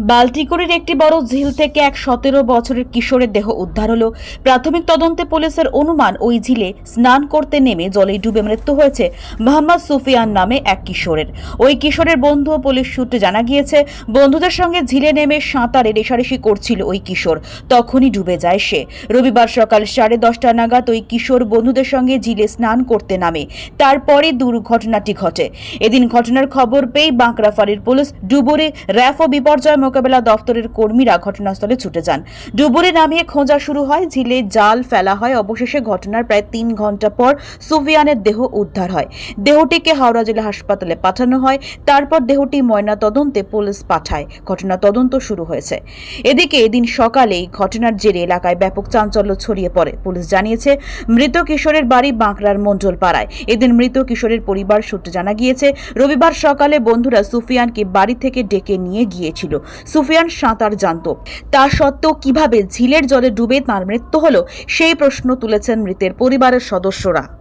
বাল্টিকুড়ির একটি বড় ঝিল থেকে এক সতেরো বছরের কিশোরের দেহ উদ্ধার হলো। প্রাথমিক তদন্তে পুলিশের অনুমান ওই ঝিলে স্নান করতে নেমে জলে ডুবে মৃত্যু হয়েছে মোহাম্মদ সুফিয়ান নামে এক কিশোরের। ওই কিশোরের বন্ধু পুলিশ সূত্রে জানা গিয়েছে, বন্ধুদের সঙ্গে ঝিলে নেমে সাঁতারে রেশারেশি করছিল ওই কিশোর। তখনই ডুবে যায় সে। রবিবার সকাল সাড়ে দশটা নাগাদ ওই কিশোর বন্ধুদের সঙ্গে ঝিলে স্নান করতে নামে। তারপরে দুর্ঘটনাটি ঘটে। এদিন ঘটনার খবর পেয়ে বাঁকড়া ফাঁড়ির পুলিশ ডুবুরি র্যাফ ও বিপর্যয় মোকাবেলা দপ্তরের কর্মীরা ঘটনাস্থলে ছুটে যান। ডুবুরি নামিয়ে খোঁজা শুরু হয়, ঝিলে জাল ফেলা হয়। অবশেষে ঘটনার প্রায় তিন ঘণ্টা পর সুফিয়ানের দেহ উদ্ধার হয়। দেহটিকে হাওড়া জেলা হাসপাতালে পাঠানো হয়। তারপর দেহটি ময়না তদন্তে পুলিশ পাঠায়। ঘটনা তদন্ত শুরু হয়েছে। এদিকে এদিন সকালেই ঘটনার জেরে এলাকায় ব্যাপক চাঞ্চল্য ছড়িয়ে পড়ে। পুলিশ জানিয়েছে, মৃত কিশোরের বাড়ি বাঁকড়ার মণ্ডল পাড়ায় এদিন মৃত কিশোরের পরিবার সূত্রে জানা গিয়েছে, রবিবার সকালে বন্ধুরা সুফিয়ানকে বাড়ি থেকে ডেকে নিয়ে গিয়েছিল। সুফিয়ান সাঁতার জানত। তা সত্ত্বেও কীভাবে ঝিলের জলে ডুবে তার মৃত্যু হলো, সেই প্রশ্ন তুলেছেন মৃতের পরিবারের সদস্যরা।